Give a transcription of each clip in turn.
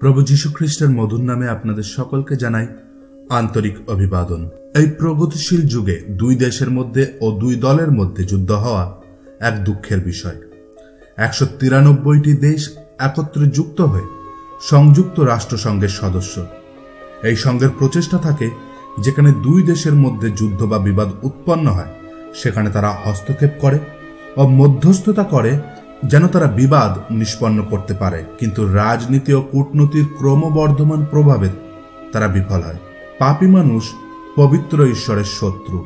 প্রভু যীশু খ্রিস্টের মধুর নামে আপনাদের সকলকে জানাই আন্তরিক অভিবাদন। এই প্রগতিশীল যুগে দুই দেশের মধ্যে ও দুই দলের মধ্যে যুদ্ধ হওয়া এক দুঃখের বিষয়। একশো তিরানব্বইটি দেশ একত্রে যুক্ত হয়ে সংযুক্ত রাষ্ট্রসংঘের সদস্য। এই সংঘের প্রচেষ্টা থাকে যেখানে দুই দেশের মধ্যে যুদ্ধ বা বিবাদ উৎপন্ন হয়। সেখানে তারা হস্তক্ষেপ করে ও মধ্যস্থতা করে যেন তারা বিবাদ নিষ্পন্ন করতে পারে। কিন্তু রাজনীতি ও কূটনীতির ক্রমবর্ধমান প্রভাবে তারা বিফল হয়। পাপী মানুষ পবিত্র ঈশ্বরের শত্রু।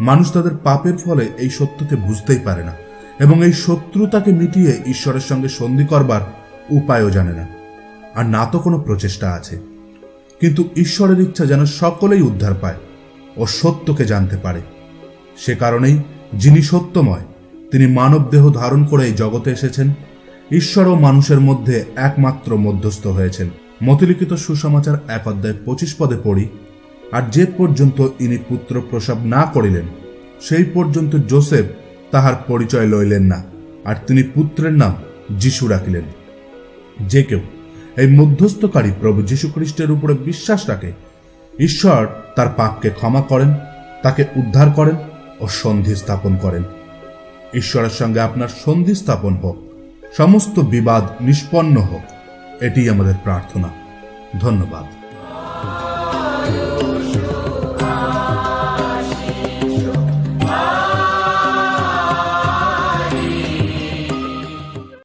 মানুষ তাদের পাপের ফলে এই সত্যকে বুঝতেই পারে না এবং এই শত্রুতাকে মিটিয়ে ঈশ্বরের সঙ্গে সন্ধি করবার উপায়ও জানে না। আর না তো কোনো প্রচেষ্টা আছে। কিন্তু ঈশ্বরের ইচ্ছা যেন সকলেই উদ্ধার পায় ও সত্যকে জানতে পারে। সে কারণেই যিনি সত্যময়, তিনি মানব দেহ ধারণ করে এই জগতে এসেছেন। ঈশ্বর ও মানুষের মধ্যে একমাত্র মধ্যস্থ হয়েছেন। মতিলিখিত সুসমাচার এক অধ্যায় পঁচিশ পদে পড়ি, আর যে পর্যন্ত ইনি পুত্র প্রসব না করিলেন, সেই পর্যন্ত জোসেফ তাহার পরিচয় লইলেন না, আর তিনি পুত্রের নাম যিশু রাখিলেন। যে কেউ এই মধ্যস্থকারী প্রভু যীশু খ্রিস্টের উপরে বিশ্বাস রাখে, ঈশ্বর তার পাপকে ক্ষমা করেন, তাকে উদ্ধার করেন ও সন্ধি স্থাপন করেন। ঈশ্বরের সঙ্গে আপনার সন্ধি স্থাপন হোক, সমস্ত বিবাদ নিষ্পন্ন হোক। এটি আমাদের প্রার্থনা। ধন্যবাদ।